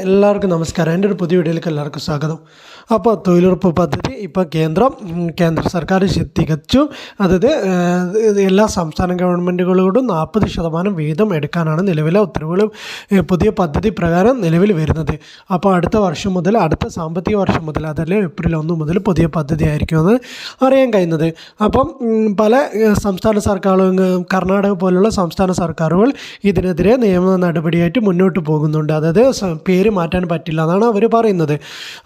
എല്ലാവർക്കും നമസ്കാരം. എന്റെ ഒരു പുതിയ വീഡിയോയിലേക്ക് എല്ലാവർക്കും സ്വാഗതം. അപ്പോൾ തൊഴിലുറപ്പ് പദ്ധതി ഇപ്പോൾ കേന്ദ്രം കേന്ദ്ര സർക്കാർ തികച്ചു അതായത് എല്ലാ സംസ്ഥാന ഗവൺമെന്റുകളോടും നാൽപ്പത് ശതമാനം വീതം എടുക്കാനാണ് നിലവിലെ ഉത്തരവുകൾ പുതിയ പദ്ധതി പ്രകാരം നിലവിൽ വരുന്നത്. അപ്പോൾ അടുത്ത വർഷം മുതൽ അടുത്ത സാമ്പത്തിക വർഷം മുതൽ അതല്ലേ ഏപ്രിൽ ഒന്ന് മുതൽ പുതിയ പദ്ധതി ആയിരിക്കുമെന്ന് അറിയാൻ കഴിയുന്നത്. അപ്പം പല സംസ്ഥാന സർക്കാരുകളും കർണാടക പോലുള്ള സംസ്ഥാന സർക്കാരുകൾ ഇതിനെതിരെ നിയമ നടപടിയായിട്ട് മുന്നോട്ട് പോകുന്നുണ്ട്. അതായത് പേര് മാറ്റാൻ പറ്റില്ല എന്നാണ് അവർ പറയുന്നത്.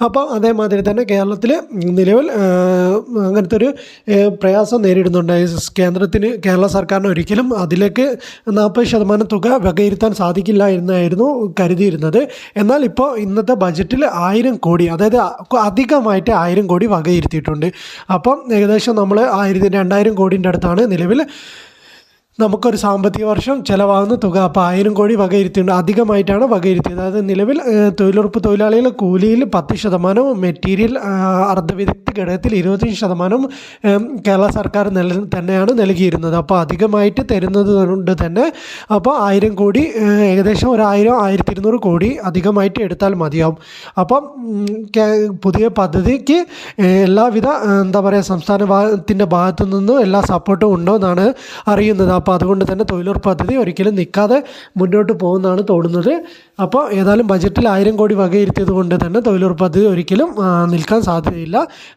അപ്പോൾ അതേമാതിരി തന്നെ കേരളത്തിൽ നിലവിൽ അങ്ങനത്തെ ഒരു പ്രയാസം നേരിടുന്നുണ്ട്. കേന്ദ്രത്തിന് കേരള സർക്കാരിന് ഒരിക്കലും അതിലേക്ക് നാൽപ്പത് ശതമാനം തുക വകയിരുത്താൻ സാധിക്കില്ല എന്നായിരുന്നു കരുതിയിരുന്നത്. എന്നാൽ ഇപ്പോൾ ഇന്നത്തെ ബജറ്റിൽ ആയിരം കോടി അതായത് അധികമായിട്ട് ആയിരം കോടി വകയിരുത്തിയിട്ടുണ്ട്. അപ്പം ഏകദേശം നമ്മൾ ആയിരത്തി രണ്ടായിരം കോടിന്റെ അടുത്താണ് നിലവിൽ നമുക്കൊരു സാമ്പത്തിക വർഷം ചിലവാകുന്ന തുക. അപ്പോൾ ആയിരം കോടി വകയിരുത്തിയിട്ടുണ്ട്. അധികമായിട്ടാണ് വകയിരുത്തിയത്. അതായത് നിലവിൽ തൊഴിലുറപ്പ് തൊഴിലാളികൾ കൂലിയിൽ പത്ത് ശതമാനവും മെറ്റീരിയൽ അർദ്ധവിദഗ്ധ ഘടകത്തിൽ ഇരുപത്തഞ്ച് ശതമാനവും കേരള സർക്കാർ നില തന്നെയാണ് നൽകിയിരുന്നത്. അപ്പോൾ അധികമായിട്ട് തരുന്നത് കൊണ്ട് തന്നെ അപ്പോൾ ആയിരം കോടി ഏകദേശം ഒരു ആയിരം ആയിരത്തി ഇരുന്നൂറ് കോടി അധികമായിട്ട് എടുത്താൽ മതിയാവും. അപ്പം പുതിയ പദ്ധതിക്ക് എല്ലാവിധ എന്താ പറയുക സംസ്ഥാന ഭാഗത്തിന്റെ ഭാഗത്തു നിന്നും എല്ലാ സപ്പോർട്ടും ഉണ്ടോ എന്നാണ് അറിയുന്നത്. അപ്പോൾ അതുകൊണ്ട് തന്നെ തൊഴിലുറപ്പ് പദ്ധതി ഒരിക്കലും നിൽക്കാതെ മുന്നോട്ട് പോകുന്നതാണ് തോന്നുന്നത്. അപ്പോൾ ഏതായാലും ബജറ്റിൽ ആയിരം കോടി വകയിരുത്തിയത് കൊണ്ട് തന്നെ തൊഴിലുറപ്പ് പദ്ധതി ഒരിക്കലും നിൽക്കാൻ സാധ്യതയില്ല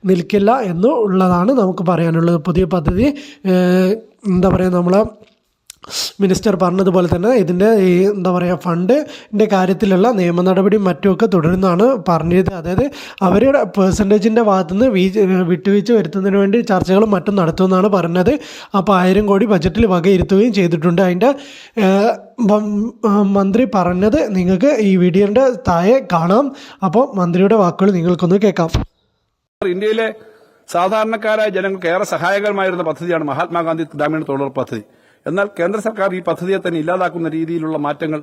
നിൽക്കില്ല എന്നുള്ളതാണ് നമുക്ക് പറയാനുള്ളത്. പുതിയ പദ്ധതി എന്താ പറയുക നമ്മളെ മിനിസ്റ്റർ പറഞ്ഞതുപോലെ തന്നെ ഇതിന്റെ ഈ എന്താ പറയുക ഫണ്ടിന്റെ കാര്യത്തിലുള്ള നിയമ നടപടിയും മറ്റുമൊക്കെ തുടരുന്നതാണ് പറഞ്ഞത് അതായത് അവരുടെ പേഴ്സന്റേജിന്റെ ഭാഗത്തുനിന്ന് വീ വിട്ടുവീഴ്ച വരുത്തുന്നതിന് വേണ്ടി ചർച്ചകളും മറ്റും നടത്തുമെന്നാണ് പറഞ്ഞത്. അപ്പോൾ ആയിരം കോടി ബജറ്റിൽ വകയിരുത്തുകയും ചെയ്തിട്ടുണ്ട്. അതിന്റെ മന്ത്രി പറഞ്ഞത് നിങ്ങൾക്ക് ഈ വീഡിയോന്റെ താഴെ കാണാം. അപ്പോൾ മന്ത്രിയുടെ വാക്കുകൾ നിങ്ങൾക്കൊന്ന് കേൾക്കാം. ഇന്ത്യയിലെ സാധാരണക്കാരായ ജനങ്ങൾക്ക് ഏറെ സഹായകരമായിരുന്ന പദ്ധതിയാണ് മഹാത്മാഗാന്ധി ഗ്രാമീണ തൊഴിലുറപ്പ് പദ്ധതി. എന്നാൽ കേന്ദ്ര സർക്കാർ ഈ പദ്ധതിയെ തന്നെ ഇല്ലാതാക്കുന്ന രീതിയിലുള്ള മാറ്റങ്ങൾ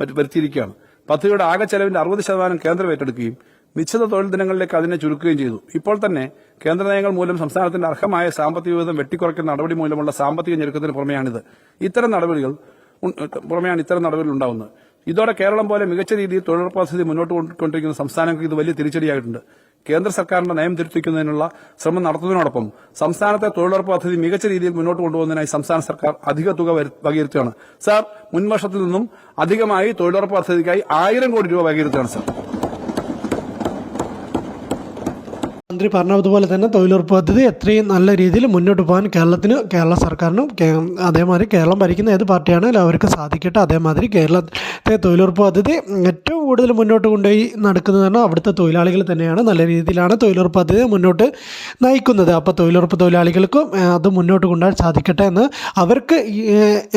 മറ്റ് വരുത്തിയിരിക്കുകയാണ്. പദ്ധതിയുടെ ആകെ ചെലവിന്റെ അറുപത് ശതമാനം കേന്ദ്രം ഏറ്റെടുക്കുകയും നിശ്ചിത തൊഴിൽ ദിനങ്ങളിലേക്ക് അതിനെ ചുരുക്കുകയും ചെയ്തു. ഇപ്പോൾ തന്നെ കേന്ദ്ര നയങ്ങൾ മൂലം സംസ്ഥാനത്തിന്റെ അർഹമായ സാമ്പത്തിക വിഹിതം വെട്ടിക്കുറയ്ക്കുന്ന നടപടി മൂലമുള്ള സാമ്പത്തിക ഞെരുക്കത്തിന് പുറമെയാണിത്. ഇത്തരം നടപടികൾ പുറമെയാണ് ഇത്തരം നടപടികൾ ഉണ്ടാവുന്നത്. ഇതോടെ കേരളം പോലെ മികച്ച രീതിയിൽ തൊഴിലുറപ്പ് പദ്ധതി മുന്നോട്ട് കൊണ്ടിരിക്കുന്ന സംസ്ഥാനങ്ങൾക്ക് ഇത് വലിയ തിരിച്ചടിയായിട്ടുണ്ട്. കേന്ദ്ര സർക്കാരിന്റെ നയം തിരുത്തിക്കുന്നതിനുള്ള ശ്രമം നടത്തുന്നതിനോടൊപ്പം സംസ്ഥാനത്തെ തൊഴിലുറപ്പ് പദ്ധതി മികച്ച രീതിയിൽ മുന്നോട്ട് കൊണ്ടുപോകുന്നതിനായി സംസ്ഥാന സർക്കാർ അധിക തുക വകയിരുത്തുകയാണ്. സാർ മുൻവർഷത്തിൽ നിന്നും അധികമായി തൊഴിലുറപ്പ് പദ്ധതിക്കായി ആയിരം കോടി രൂപ വകയിരുത്തുകയാണ് സാർ. മന്ത്രി പറഞ്ഞതുപോലെ തന്നെ തൊഴിലുറപ്പ് പദ്ധതി എത്രയും നല്ല രീതിയിൽ മുന്നോട്ട് പോകാൻ കേരളത്തിന് കേരള സർക്കാരിനും അതേമാതിരി കേരളം ഭരിക്കുന്ന ഏത് പാർട്ടിയാണെങ്കിലും അവർക്ക് സാധിക്കട്ടെ. അതേമാതിരി കേരളത്തെ തൊഴിലുറപ്പ് പദ്ധതി ഏറ്റവും കൂടുതൽ മുന്നോട്ട് കൊണ്ടുപോയി നടക്കുന്നത് നടക്കുന്നതാണ് അവിടുത്തെ തൊഴിലാളികൾ തന്നെയാണ്. നല്ല രീതിയിലാണ് തൊഴിലുറപ്പ് പദ്ധതി മുന്നോട്ട് നയിക്കുന്നത്. അപ്പോൾ തൊഴിലുറപ്പ് തൊഴിലാളികൾക്കും അത് മുന്നോട്ട് കൊണ്ടുപോകാൻ സാധിക്കട്ടെ എന്ന് അവർക്ക്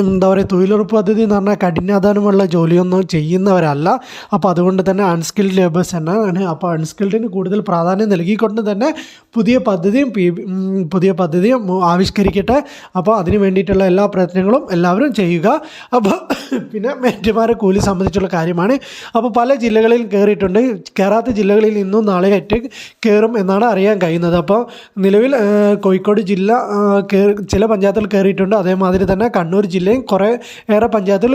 എന്താ പറയുക തൊഴിലുറപ്പ് പദ്ധതി എന്ന് പറഞ്ഞാൽ കഠിനാധാനമുള്ള ജോലിയൊന്നും ചെയ്യുന്നവരല്ല. അപ്പോൾ അതുകൊണ്ട് തന്നെ അൺസ്കിൽഡ് ലേബേഴ്സ് എന്നാണ് അപ്പോൾ അൺസ്കിൽഡിന് കൂടുതൽ പ്രാധാന്യം നൽകിക്കൊണ്ട് തന്നെ പുതിയ പദ്ധതിയും പുതിയ പദ്ധതിയും ആവിഷ്കരിക്കട്ടെ. അപ്പോൾ അതിന് വേണ്ടിയിട്ടുള്ള എല്ലാ പ്രയത്നങ്ങളും എല്ലാവരും ചെയ്യുക. അപ്പോൾ പിന്നെ മേറ്റുമാരെ കൂലി സംബന്ധിച്ചുള്ള കാര്യമാണ്. അപ്പോൾ പല ജില്ലകളിൽ കയറിയിട്ടുണ്ട് കയറാത്ത ജില്ലകളിൽ ഇന്നും നാളെ ആയിട്ട് കയറും എന്നാണ് അറിയാൻ കഴിയുന്നത്. അപ്പോൾ നിലവിൽ കോഴിക്കോട് ജില്ല ചില പഞ്ചായത്തുകൾ കയറിയിട്ടുണ്ട് അതേമാതിരി തന്നെ കണ്ണൂർ ജില്ലയും കുറേ ഏറെ പഞ്ചായത്തിൽ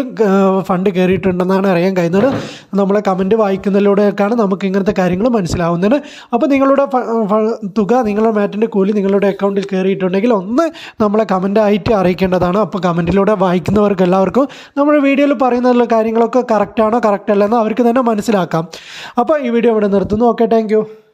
ഫണ്ട് കയറിയിട്ടുണ്ടെന്നാണ് അറിയാൻ കഴിയുന്നത്. നമ്മളെ കമന്റ് വായിക്കുന്നതിലൂടെയൊക്കെയാണ് നമുക്ക് ഇങ്ങനത്തെ കാര്യങ്ങൾ മനസ്സിലാവുന്നത്. അപ്പോൾ നിങ്ങളുടെ തുക നിങ്ങളുടെ മാറ്റിന്റെ കൂലി നിങ്ങളുടെ അക്കൗണ്ടിൽ കയറിയിട്ടുണ്ടെങ്കിൽ ഒന്ന് നമ്മളെ കമന്റ് ആയിട്ട് അറിയിക്കേണ്ടതാണ്. അപ്പോൾ കമന്റിലൂടെ വായിക്കുന്നവർക്ക് എല്ലാവർക്കും നമ്മുടെ വീഡിയോയിൽ പറയുന്നതിലുള്ള കാര്യങ്ങളൊക്കെ കറക്റ്റാണോ കറക്റ്റ് അല്ലെന്നോ അവർക്ക് തന്നെ മനസ്സിലാക്കാം. അപ്പോൾ ഈ വീഡിയോ ഇവിടെ നിർത്തുന്നു. Okay thank